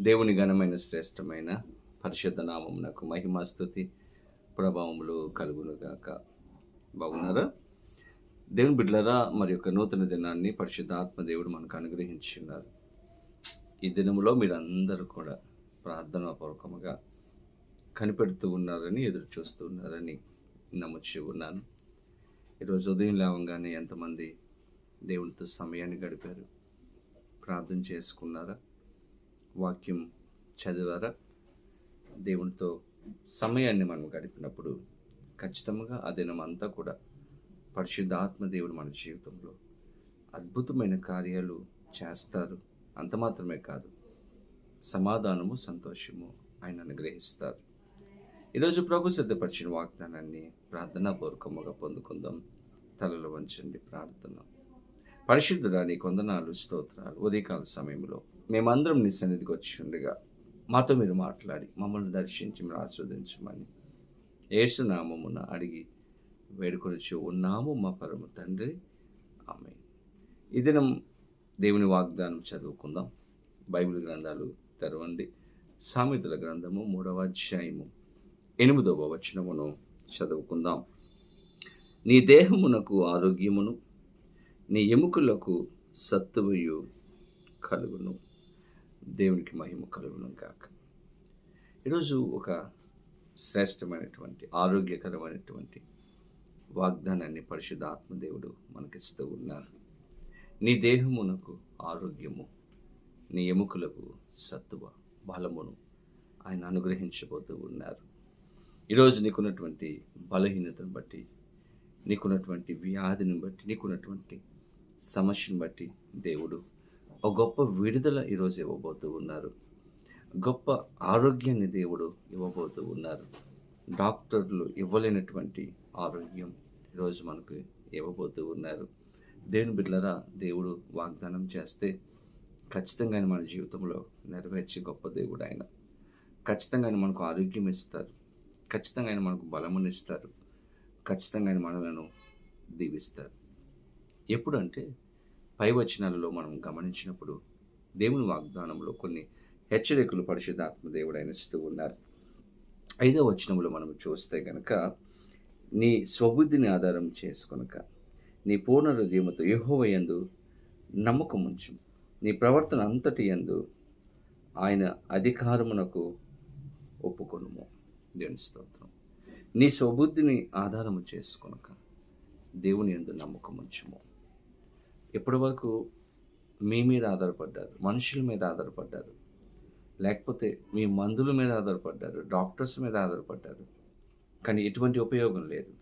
దేవుని ఘనమైన శ్రేష్టమైన పరిశుద్ధ నామమునకు మహిమాస్తుతి ప్రభావములు కలుగును గాక బాగున్నారా? దేవుని బిడ్డలరా మరి యొక్క నూతన దినాన్ని పరిశుద్ధ ఆత్మదేవుడు మనకు అనుగ్రహించున్నారు ఈ దినములో మీరందరూ కూడా ప్రార్థనాపూర్వకముగా కనిపెడుతూ ఉన్నారని ఎదురు చూస్తూ ఉన్నారని నమ్ముచి ఉన్నాను. ఈరోజు ఉదయం లేవంగానే ఎంతమంది దేవునితో సమయాన్ని గడిపారు? ప్రార్థన చేసుకున్నారా? వాక్యం చదివారా? దేవునితో సమయాన్ని మనం గడిపినప్పుడు ఖచ్చితంగా ఆ దినం అంతా కూడా పరిశుద్ధాత్మ దేవుడు మన జీవితంలో అద్భుతమైన కార్యాలు చేస్తారు. అంత మాత్రమే కాదు సమాధానము సంతోషము ఆయన అనుగ్రహిస్తారు. ఈరోజు ప్రభు సిద్ధపరిచిన వాగ్దానాన్ని ప్రార్థనాపూర్వకముగా పొందుకుందాం. తలలో వంచండి ప్రార్థన. పరిశుద్ధుడా నీ కొందనాలు స్తోత్రాలు. ఉదయకాల సమయంలో మేమందరం నీ సన్నిధికి వచ్చి ఉండగా. మాతో మీరు మాట్లాడి మమ్మల్ని దర్శించి మీరు ఆస్వాదించమని ఏసునామమున అడిగి వేడుకొనిచు ఉన్నాము మా పరమ తండ్రి. ఆమె ఈ దినం దేవుని వాగ్దానం చదువుకుందాం. బైబిల్ గ్రంథాలు తెరవండి. సామెతల గ్రంథము మూడవ అధ్యాయము ఎనిమిదవ వచనమును చదువుకుందాం. నీ దేహమునకు ఆరోగ్యమును నీ ఎముకలకు సత్తువయు కలుగును. దేవునికి మహిమ కలుగును కాక ఈరోజు ఒక శ్రేష్టమైనటువంటి ఆరోగ్యకరమైనటువంటి వాగ్దానాన్ని పరిశుద్ధ ఆత్మదేవుడు మనకిస్తూ ఉన్నారు. నీ దేహమునకు ఆరోగ్యము నీ ఎముకలకు సత్తువ బలమును ఆయన అనుగ్రహించబోతూ ఉన్నారు. ఈరోజు నీకున్నటువంటి బలహీనతను బట్టి నీకున్నటువంటి వ్యాధిని బట్టి నీకున్నటువంటి సమస్యను బట్టి దేవుడు ఒక గొప్ప విడుదల ఈరోజు ఇవ్వబోతూ ఉన్నారు. గొప్ప ఆరోగ్యాన్ని దేవుడు ఇవ్వబోతూ ఉన్నారు. డాక్టర్లు ఇవ్వలేనటువంటి ఆరోగ్యం ఈరోజు మనకు ఇవ్వబోతూ ఉన్నారు. దేవుని బిడ్డలరా దేవుడు వాగ్దానం చేస్తే ఖచ్చితంగా మన జీవితంలో నెరవేర్చే గొప్ప దేవుడు ఆయన. ఖచ్చితంగా ఆయన మనకు ఆరోగ్యం ఇస్తారు. ఖచ్చితంగా ఆయన మనకు బలమునిస్తారు ఖచ్చితంగా ఆయన మనలను దీవిస్తారు. ఎప్పుడంటే పై వచనాలలో మనం గమనించినప్పుడు దేవుని వాగ్దానంలో కొన్ని హెచ్చరికలు పరిశుద్ధాత్మ దేవుడైన ఇస్తూ ఉన్నారు. ఐదవ వచనంలో మనం చూస్తే కనుక నీ స్వబుద్ధిని ఆధారం చేసుకొనక నీ పూర్ణ హృదయముతో యెహోవయందు నమ్మకం ఉంచు. నీ ప్రవర్తన అంతటి యందు ఆయన అధికారమునకు ఒప్పుకొనుము. దేవుని స్తోత్రం. నీ స్వబుద్ధిని ఆధారము చేసుకొనక దేవుని యందు నమ్మకం ఉంచుము. ఇప్పటి వరకు మీ మీద ఆధారపడ్డారు? మనుషుల మీద ఆధారపడ్డారు? లేకపోతే మీ మందుల మీద ఆధారపడ్డారు? డాక్టర్స్ మీద ఆధారపడ్డారు? కానీ ఎటువంటి ఉపయోగం లేదు.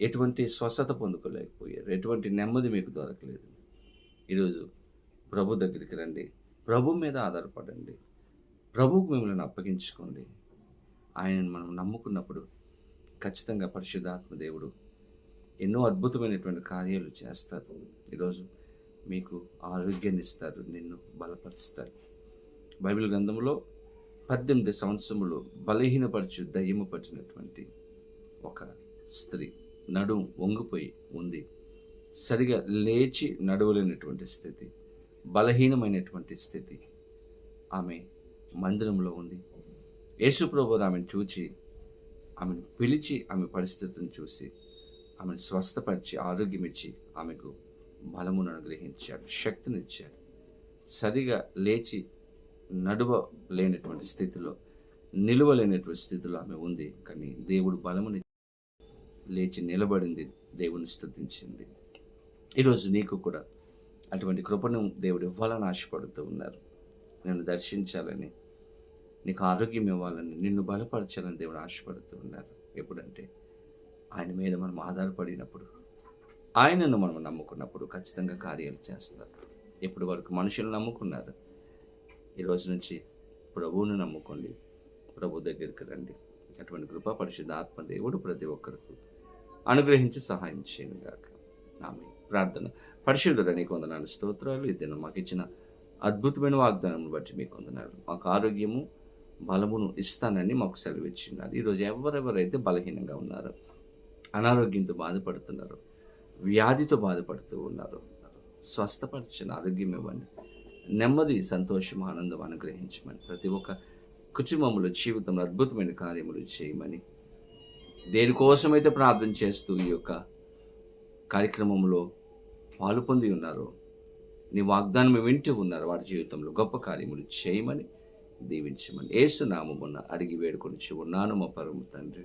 ఎటువంటి స్వస్థత పొందుకోలేకపోయారు. ఎటువంటి నెమ్మది మీకు దొరకలేదు. ఈరోజు ప్రభు దగ్గరికి రండి. ప్రభు మీద ఆధారపడండి. ప్రభుకు మిమ్మల్ని అప్పగించుకోండి. ఆయనను మనం నమ్ముకున్నప్పుడు ఖచ్చితంగా పరిశుద్ధాత్మ దేవుడు ఎన్నో అద్భుతమైనటువంటి కార్యాలు చేస్తారు. ఈరోజు మీకు ఆరోగ్యాన్ని ఇస్తారు నిన్ను బలపరుస్తారు. బైబిల్ గ్రంథంలో పద్దెనిమిది సంవత్సరములు బలహీనపరచు దయ్యము పట్టినటువంటి ఒక స్త్రీ నడుం వంగిపోయి ఉంది. సరిగా లేచి నడవలేనటువంటి స్థితి బలహీనమైనటువంటి స్థితి. ఆమె మందిరంలో ఉంది. యేసుప్రభు ఆమెను చూచి ఆమెను పిలిచి ఆమె పరిస్థితిని చూసి ఆమెను స్వస్థపరిచి ఆరోగ్యం ఇచ్చి ఆమెకు బలమును అనుగ్రహించాడు శక్తినిచ్చాడు సరిగా లేచి నడువ లేనటువంటి స్థితిలో నిలువలేనటువంటి స్థితిలో ఆమె ఉంది. కానీ దేవుడు బలముని లేచి నిలబడింది దేవుని స్థుతించింది ఈరోజు నీకు కూడా అటువంటి కృపను దేవుడు ఇవ్వాలని ఆశపడుతూ ఉన్నారు. నేను దర్శించాలని నీకు ఆరోగ్యం ఇవ్వాలని నిన్ను బలపరచాలని దేవుడు ఆశపడుతూ ఉన్నారు. ఎప్పుడంటే ఆయన మీద మనం ఆధారపడినప్పుడు ఆయనను మనం నమ్ముకున్నప్పుడు ఖచ్చితంగా కార్యాలు చేస్తారు. ఇప్పటి వరకు మనుషులు నమ్ముకున్నారు? ఈ రోజు నుంచి ప్రభువును నమ్ముకోండి ప్రభు దగ్గరికి రండి. అటువంటి కృపా పరిశుద్ధ ఆత్మ దేవుడు ప్రతి ఒక్కరికి అనుగ్రహించి సహాయం చేయను గాక. ఆమె ప్రార్థన. పరిశుద్ధుడు నీకు వందనాలు స్తోత్రాలు. ఈ దినం మాకు ఇచ్చిన అద్భుతమైన వాగ్దానం బట్టి మీకు వందనాలు. మాకు ఆరోగ్యము బలమును ఇస్తానని మాకు సెలవిచ్చిన్నారు ఈరోజు ఎవరెవరైతే బలహీనంగా ఉన్నారో అనారోగ్యంతో బాధపడుతున్నారు. వ్యాధితో బాధపడుతూ ఉన్నారు. స్వస్థపరిచిన ఆరోగ్యం ఇవ్వండి. నెమ్మది సంతోషం ఆనందం అనుగ్రహించమని ప్రతి ఒక్క కుటుంబంలో జీవితంలో అద్భుతమైన కార్యములు చేయమని దేనికోసమైతే ప్రార్థన చేస్తూ ఈ యొక్క కార్యక్రమంలో పాలు పొంది ఉన్నారు నీ వాగ్దానం వింటూ ఉన్నారు వారి జీవితంలో గొప్ప కార్యములు చేయమని దీవించమని. ఏసునామమున్న అడిగి వేడుకొని ఉన్నాను మా పరమ తండ్రి.